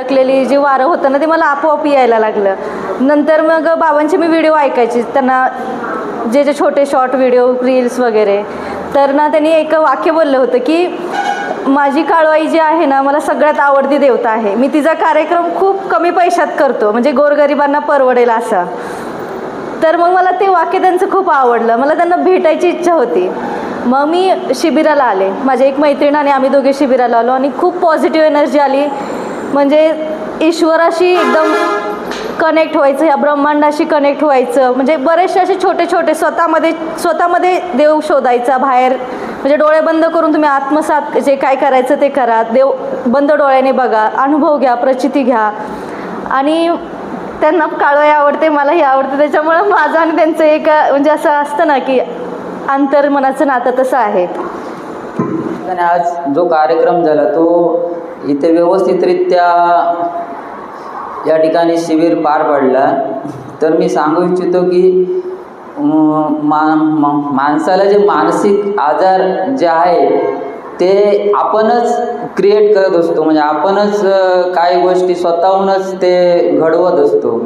अडकलेली जे वारं होतं ना ते मला आपोआप यायला लागलं. नंतर मग बाबांचे मी व्हिडिओ ऐकायची त्यांना जे जे छोटे शॉर्ट व्हिडिओ रील्स वगैरे. तर ना त्यांनी एक वाक्य बोललं होतं की माझी काळवाई जी आहे ना मला सगळ्यात आवडती देवता आहे. मी तिचा कार्यक्रम खूप कमी पैशात करतो म्हणजे गोरगरिबांना परवडेल असा. तर मग मला ते वाक्य त्यांचं खूप आवडलं. मला त्यांना भेटायची इच्छा होती. मग मी शिबिराला आले. माझ्या एक मैत्रीण आणि आम्ही दोघे शिबिराला आलो आणि खूप पॉझिटिव्ह एनर्जी आली. म्हणजे ईश्वराशी एकदम कनेक्ट व्हायचं ह्या ब्रह्मांडाशी कनेक्ट व्हायचं. म्हणजे बरेचसे असे छोटे छोटे स्वतःमध्ये स्वतःमध्ये देव शोधायचा बाहेर. म्हणजे डोळे बंद करून तुम्ही आत्मसात जे काय करायचं ते करा. देव बंद डोळ्याने बघा. अनुभव घ्या प्रचिती घ्या. आणि त्यांना काळवाई आवडते मलाही आवडते. त्याच्यामुळं माझं आणि त्यांचं एक म्हणजे असं असतं ना की आंतर मनाचं नातं तसं आहे. आणि आज जो कार्यक्रम झाला तो इथे व्यवस्थितरित्या या ठिकाणी शिबिर पार पडला. तर मी सांगू इच्छितो की मा माणसाला जे मानसिक आजार जे आहे ते आपणच क्रिएट करत असतो. म्हणजे आपणच काही गोष्टी स्वतःहूनच ते घडवत असतो.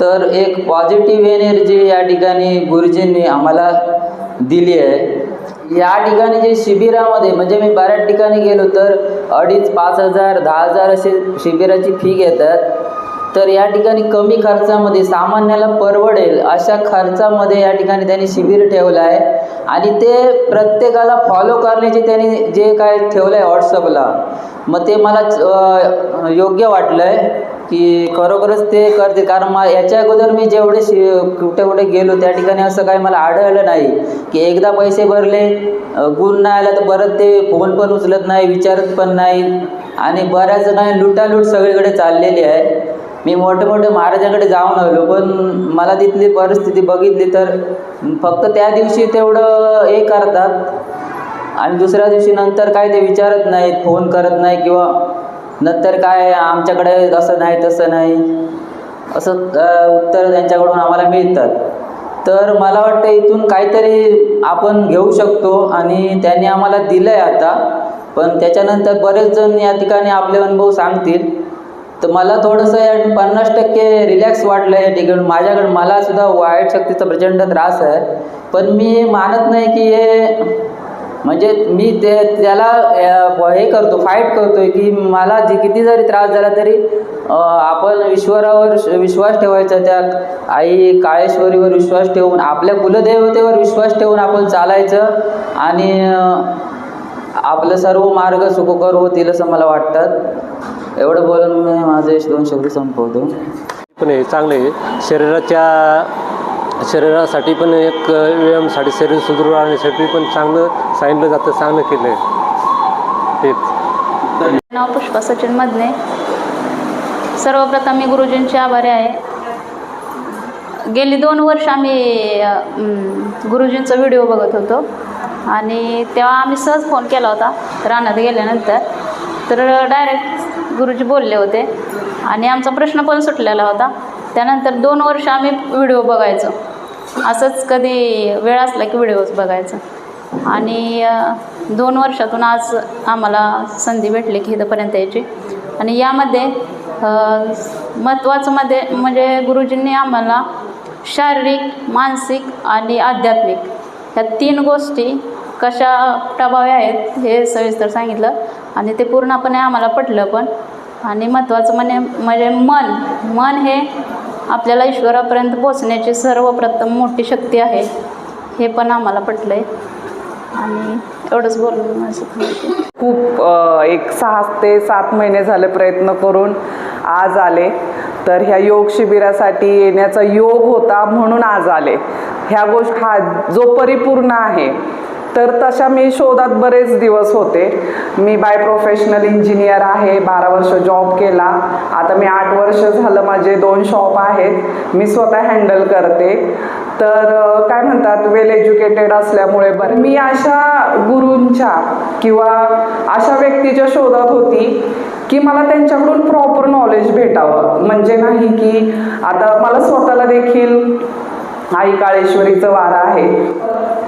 तर एक पॉझिटिव्ह एनर्जी या ठिकाणी गुरुजींनी आम्हाला दिली आहे. या ठिकाणी जे शिबिरामध्ये म्हणजे मी बऱ्याच ठिकाणी गेलो तर अडीच पाच हजार दहा हजार असे शिबिराची फी घेतात. तर या ठिकाणी कमी खर्चामध्ये सामान्याला परवडेल अशा खर्चामध्ये या ठिकाणी त्यांनी शिबिर ठेवलं आहे. आणि ते प्रत्येकाला फॉलो करण्याचे त्यांनी जे काय ठेवलं आहे व्हॉट्सअपला मग ते मला योग्य वाटलं आहे की खरोखरच ते करते कारण मा याच्या अगोदर मी जेवढे शि कुठे कुठे गेलो त्या ठिकाणी असं काही मला आढळलं नाही की एकदा पैसे भरले गुण नाही आला तर परत ते फोन पण उचलत नाही विचारत पण नाही. आणि बऱ्याच जणांनी लुटालूट सगळीकडे चाललेली आहे. मी मोठे मोठे महाराजाकडे जाऊन आलो पण मला तिथली परिस्थिती बघितली तर फक्त त्या दिवशी तेवढं हे करतात. आणि दुसऱ्या दिवशी नंतर काय ते विचारत नाहीत फोन करत नाही किंवा नंतर काय आमच्याकडे असं नाही तसं नाही असं उत्तर त्यांच्याकडून आम्हाला मिळतात. तर मला वाटतं इथून काहीतरी आपण घेऊ शकतो आणि त्यांनी आम्हाला दिलं आहे आता. पण त्याच्यानंतर बरेच जण या ठिकाणी आपले अनुभव सांगतील. तर मला थोडंसं या पन्नास टक्के रिलॅक्स वाटलं या ठिकाणी. माझ्याकडं मला सुद्धा वाईट शक्तीचा प्रचंड त्रास आहे. पण मी मानत नाही की हे म्हणजे मी ते त्याला हे करतो फाईट करतोय की मला जे किती जरी त्रास झाला तरी आपण ईश्वरावर श- विश्वास ठेवायचा त्या आई काळेश्वरीवर विश्वास ठेवून आपल्या कुलदेवतेवर विश्वास ठेवून आपण चालायचं आणि आपलं सर्व मार्ग सुखकर होतील असं मला वाटतात. एवढं बोलून मी माझे दोन शब्द संपवतो. पण हे चांगलं आहे. शरीराच्या शरीरासाठी पण एक व्यायामसाठी शरीर सुदृढ राहण्यासाठी पण चांगलं सांगितलं जातं चांगलं केलं आहे तेच. नाव पुष्पा सचिन मधने सर्वप्रथम मी गुरुजींचे आभारी आहे. गेली दोन वर्ष आम्ही गुरुजींचा व्हिडिओ बघत होतो. आणि तेव्हा आम्ही सहज फोन केला होता रानात गेल्यानंतर. तर डायरेक्ट गुरुजी बोलले होते. आणि आमचा प्रश्न पण सुटलेला होता. त्यानंतर दोन वर्ष आम्ही व्हिडिओ बघायचो. असंच कधी वेळ असला की व्हिडिओज बघायचं. आणि दोन वर्षातून आज आम्हाला संधी भेटली की इथंपर्यंत यायची. आणि यामध्ये महत्त्वाचं मध्ये म्हणजे गुरुजींनी आम्हाला शारीरिक मानसिक आणि आध्यात्मिक ह्या तीन गोष्टी कशा प्रभावी आहेत हे सविस्तर सांगितलं आणि ते पूर्णपणे आम्हाला पटलं पण. आणि महत्त्वाचं म्हणजे म्हणजे मन मन हे आपल्याला ईश्वरापर्यंत पोचण्याची सर्वप्रथम मोठी शक्ती आहे हे पण आम्हाला पटलं आहे आणि एवढंच बोलून माझं थांबते. खूप अ, एक सहा ते सात महिने झाले प्रयत्न करून आज आले तर ह्या योग शिबिरासाठी येण्याचा योग होता म्हणून आज आले ह्या गोष्ट हा जो परिपूर्ण आहे तर तशा मी शोधात बरेच दिवस होते. मी बाय प्रोफेशनल इंजिनियर आहे बारा वर्ष जॉब केला. आता मी आठ वर्ष झालं माझे दोन शॉप आहेत. मी स्वतः हँडल करते. तर काय म्हणतात वेल एज्युकेटेड असल्यामुळे बरं. मी अशा गुरूंच्या किंवा अशा व्यक्तीच्या शोधात होती की मला त्यांच्याकडून प्रॉपर नॉलेज भेटावं. म्हणजे नाही की आता मला स्वतःला देखील आई काळेश्वरीचं वारा आहे.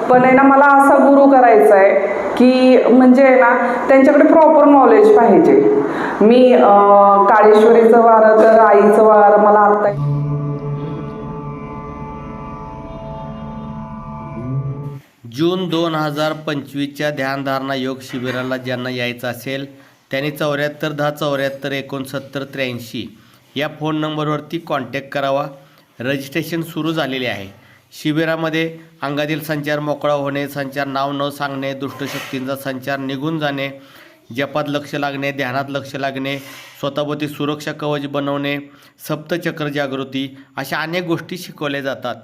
पण आहे ना मला असा गुरु करायचा आहे की म्हणजे ना त्यांच्याकडे प्रॉपर नॉलेज पाहिजे. मी काळेश्वरीचं वारं तर आईचं वारं मला आत्ता जून दोन हजार पंचवीसच्या ध्यानधारणा योग शिबिराला ज्यांना यायचं असेल त्यांनी चौऱ्याहत्तर दहा चौऱ्याहत्तर एकोणसत्तर त्र्याऐंशी या फोन नंबरवरती कॉन्टॅक्ट करावा. रजिस्ट्रेशन सुरू झालेले आहे. शिबिरामध्ये अंगातील संचार मोकळा होणे संचार नाव न सांगणे दुष्टशक्तींचा संचार निघून जाणे जपात लक्ष लागणे ध्यानात लक्ष लागणे स्वतःभोवती सुरक्षा कवच बनवणे सप्तचक्र जागृती अशा अनेक गोष्टी शिकवल्या जातात.